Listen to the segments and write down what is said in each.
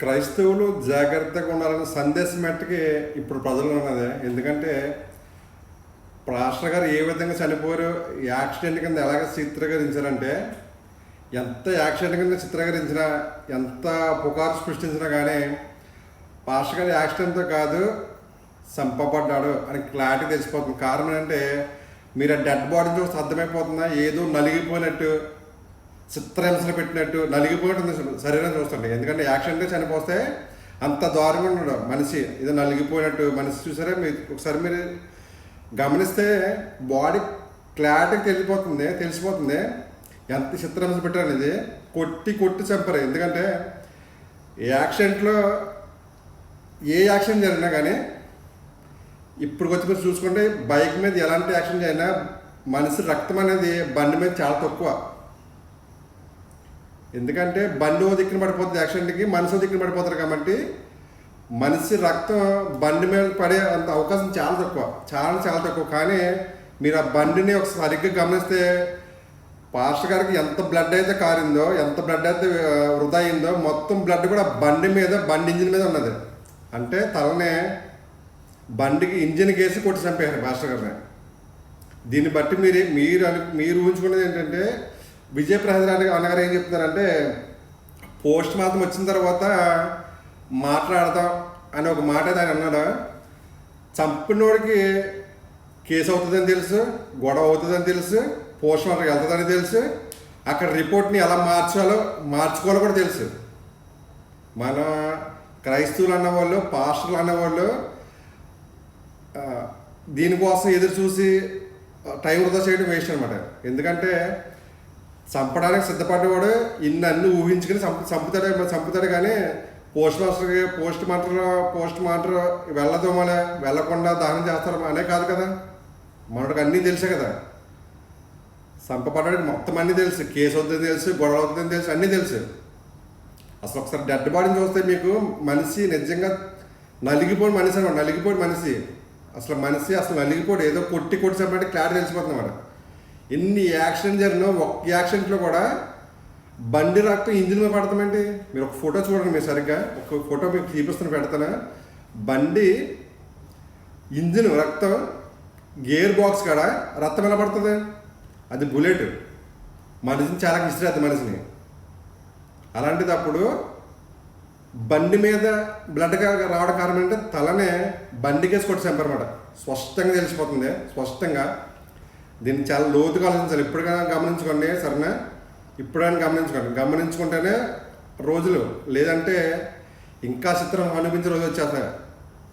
క్రైస్తవులు జాగ్రత్తగా ఉండాలనే సందేశం మట్టుకి ఇప్పుడు ప్రజలు ఉన్నది. ఎందుకంటే పాస్టర్ గారు ఏ విధంగా చనిపోయారు యాక్సిడెంట్ కింద ఎలాగ చిత్రీకరించారంటే ఎంత యాక్సిడెంట్ కింద చిత్రీకరించినా ఎంత పుకారు సృష్టించినా కానీ పాస్టర్ గారు యాక్సిడెంట్తో కాదు చంపబడ్డాడు అని క్లారిటీ తెలిసిపోతుంది. కారణం అంటే మీరు ఆ డెడ్ బాడీ చూస్తే అర్థమైపోతుందా? ఏదో నలిగిపోయినట్టు చిత్రహింసలు పెట్టినట్టు నలిగిపోయినట్టు శరీరం చూస్తుండే ఎందుకంటే యాక్సిడెంట్ చనిపోతే అంత దారుణంగా ఉండడు. మనిషి ఇది నలిగిపోయినట్టు మనిషి చూసారా? మీరు ఒకసారి మీరు గమనిస్తే బాడీ క్లారిటీ తెలిసిపోతుంది తెలిసిపోతుంది. ఎంత చిత్రహింస పెట్టారు ఇది కొట్టి కొట్టి చంపారు. ఎందుకంటే యాక్సిడెంట్లో ఏ యాక్సిడెంట్ జరిగినా కానీ ఇప్పుడు వచ్చి మీరు చూసుకుంటే బైక్ మీద ఎలాంటి యాక్సిడెంట్ అయినా మనిషి రక్తం అనేది బండి మీద చాలా తక్కువ. ఎందుకంటే బండి ఓ దిక్కున పడిపోతుంది యాక్సిడెంట్కి మనిషి దిక్కున పడిపోతారు కాబట్టి మనిషి రక్తం బండి మీద పడే అంత అవకాశం చాలా తక్కువ చాలా చాలా తక్కువ. కానీ మీరు ఆ బండిని ఒక సరిగ్గా గమనిస్తే పాస్టర్ గారికి ఎంత బ్లడ్ అయితే కారిందో ఎంత బ్లడ్ అయితే వృధా అయిందో మొత్తం బ్లడ్ కూడా బండి మీద బండి ఇంజిన్ మీద ఉన్నది. అంటే తలనే బండికి ఇంజిన్ కేసి కొట్టి చంపేశారు పాస్టర్ గారిని. దీన్ని బట్టి మీరు మీరు అను మీరు ఊహించుకున్నది ఏంటంటే విజయప్రసాద్ రెడ్డి అన్నగారు ఏం చెప్తున్నారంటే పోస్ట్ మాత్రం వచ్చిన తర్వాత మాట్లాడతాం అని ఒక మాట ఆయన అన్నాడు? చంపినోడికి కేసు అవుతుందని తెలుసు గొడవ అవుతుందని తెలుసు పోస్ట్ మార్టం వెళ్తుందని తెలుసు అక్కడ రిపోర్ట్ని ఎలా మార్చాలో మార్చుకోవాలో కూడా తెలుసు. మన క్రైస్తవులు అన్నవాళ్ళు పాస్టర్లు అన్నవాళ్ళు దీనికోసం ఎదురు చూసి టైం వృధా చేయడం వేస్ట్ అనమాట ఎందుకంటే చంపడానికి సిద్ధపడ్డవాడు ఇన్ని అన్ని ఊహించుకుని చంపు చంపుతాడు కానీ పోస్ట్ మాస్టర్కి పోస్ట్ మాస్టర్ పోస్ట్ మాస్టర్ వెళ్ళదు మన వెళ్ళకుండా దానం చేస్తారు అనే కాదు కదా. మనకు అన్నీ తెలుసే కదా. చంపబడ్డానికి మొత్తం అన్నీ తెలుసు. కేసు అవుతుంది తెలుసు గొడవ అవుతుందని తెలుసు అన్నీ తెలుసు. అసలు ఒకసారి డెడ్ బాడీని చూస్తే మీకు మనిషి నిజంగా నలిగిపోయిన మనిషి అనమాట నలిగిపోయిన మనిషి. అసలు మనిషి అసలు నలిగిపోడు. ఏదో కొట్టి కొట్టి చెప్పినట్టు క్లారిటీ తెలిసిపోతుంది అన్నమాట. ఎన్ని యాక్సిడెంట్ జరిగినా ఒక్క యాక్సిడెంట్లో కూడా బండి రక్తం ఇంజిన్ మీద పడతామండి మీరు ఒక ఫోటో చూడండి మీరు సరిగ్గా. ఒక ఫోటో మీకు చూపిస్తున్న పెడతాను? బండి ఇంజిన్ రక్తం గేర్ బాక్స్ కాడ రక్తం ఎలా పడుతుంది? అది బుల్లెట్. మనిషిని చాలా విసిరేస్తుంది మనిషిని. అలాంటిది అప్పుడు బండి మీద బ్లడ్ రావడం కారణం అంటే తలనే బండికేసి కొట్టి చంపారన్నమాట స్పష్టంగా తెలిసిపోతుంది. స్పష్టంగా దీన్ని చాలా లోతుగా ఆలోచించాలి. ఇప్పుడుగా గమనించుకోండి సరేనా? ఇప్పుడైనా గమనించుకోండి. గమనించుకుంటేనే రోజులు లేదంటే ఇంకా చిత్రం అనిపించే రోజు వచ్చేస్తాయి.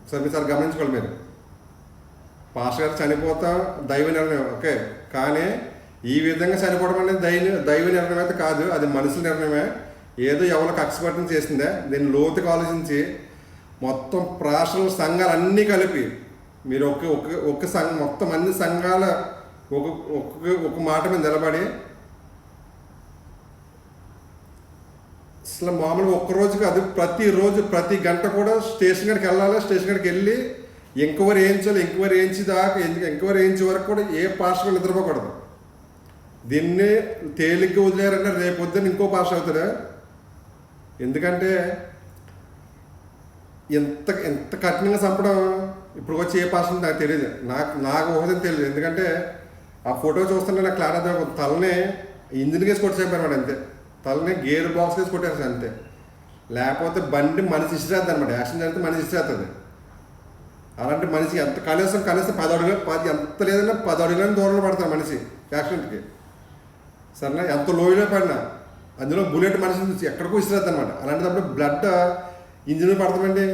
సరే మీరు సార్ గమనించుకోండి మీరు. పాస్టర్ గారు చనిపోతాం దైవ నిర్ణయం ఓకే. కానీ ఈ విధంగా చనిపోవడం అనేది దైవ దైవ నిర్ణయం అయితే కాదు అది మనుషుల నిర్ణయమే. ఏదో ఎవరో కక్షపట్టం చేసిందే. దీన్ని లోతుగా ఆలోచించి మొత్తం ప్రాషనల్ సంఘాలు అన్నీ కలిపి మీరు ఒక ఒక ఒక సంఘం మొత్తం అన్ని సంఘాల ఒక ఒక్క ఒక మాట మీద నిలబడి అసలు మామూలుగా ఒక్కరోజు కాదు ప్రతిరోజు ప్రతి గంట కూడా స్టేషన్ కాడికి వెళ్ళాలి స్టేషన్ కాడికి వెళ్ళి ఎంక్వైరీ వేయించాలి ఎంక్వైరీ వేయించి దాకా ఎంక్వైరీ వేయించే వరకు కూడా ఏ పాస్ కూడా నిద్రపోకూడదు. దీన్ని తేలిగ్గా వదిలేరంటే రేపు పొద్దున్న ఇంకో పాస్ అవుతాడు? ఎందుకంటే ఎంత ఎంత కఠినంగా చంపడం ఇప్పుడు వచ్చి ఏ పాస్ నాకు తెలియదు నాకు నాకు ఊహదని తెలియదు. ఎందుకంటే ఆ ఫోటో చూస్తుంటే నాకు క్లారిటీ ఒక తలనే ఇంజిన్ కేసి కొట్టి అంతే. తలని గేర్ బాక్స్ కేసి కొట్టేస్తారు అంతే. లేకపోతే బండి మనిషి ఇష్టేస్తుంది అనమాట యాక్సిడెంట్ జరిగితే మనిషి ఇష్టేస్తుంది అలాంటి మనిషి ఎంత కనీసం కనీసం పది అడుగులు పది ఎంత లేదన్నా పది అడుగుల దూరంలో పడతారు మనిషి యాక్సిడెంట్కి. సరేనా? ఎంత లోయలో పడినా అందులో బుల్లెట్ మనిషి ఎక్కడికో ఇస్తుంది అనమాట అలాంటిదప్పుడు బ్లడ్ ఇంజిన్ పడతామండి.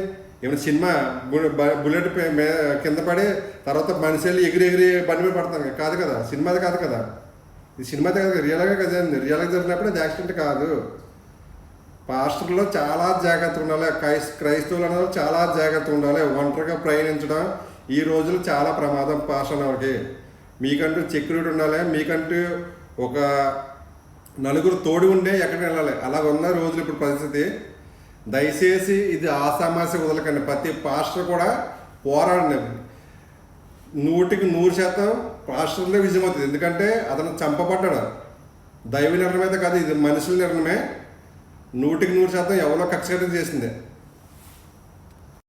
ఏమైనా సినిమా బు- బ- బుల్లెట్ పే- కింద పడి తర్వాత మనిషి వెళ్ళి ఎగిరి ఎగిరి బండి మీద పడతాం కాదు. కదా సినిమాది కాదు కదా. ఇది సినిమాది కాదు కదా. రియల్గా కదా రియల్గా జరిగినప్పుడు అది యాక్సిడెంట్ కాదు. పాస్టర్లో చాలా జాగ్రత్త ఉండాలి. క్రైస్ క్రైస్తవులు అనేది చాలా జాగ్రత్త ఉండాలి. ఒంటరిగా ప్రయాణించడం ఈ రోజులు చాలా ప్రమాదం పాస్టర్ వాళ్ళకి మీకంటూ సెక్యూరిటీ ఉండాలి. మీకంటూ ఒక నలుగురు తోడు ఉండే ఎక్కడికి వెళ్ళాలి. అలాగ ఉన్న రోజులు ఇప్పుడు పరిస్థితి. దయచేసి ఇది ఆసామాసి వదలకండి. ప్రతి పాస్టర్ కూడా పోరాడండి. నూటికి నూరు శాతం పాస్టర్లే విజయం అవుతుంది ఎందుకంటే అతను చంపబడ్డాడు. దైవ నిర్ణయం అయితే కాదు ఇది మనుషుల నిర్ణయమే. నూటికి నూరు శాతం ఎవరో కక్ష చేసిందే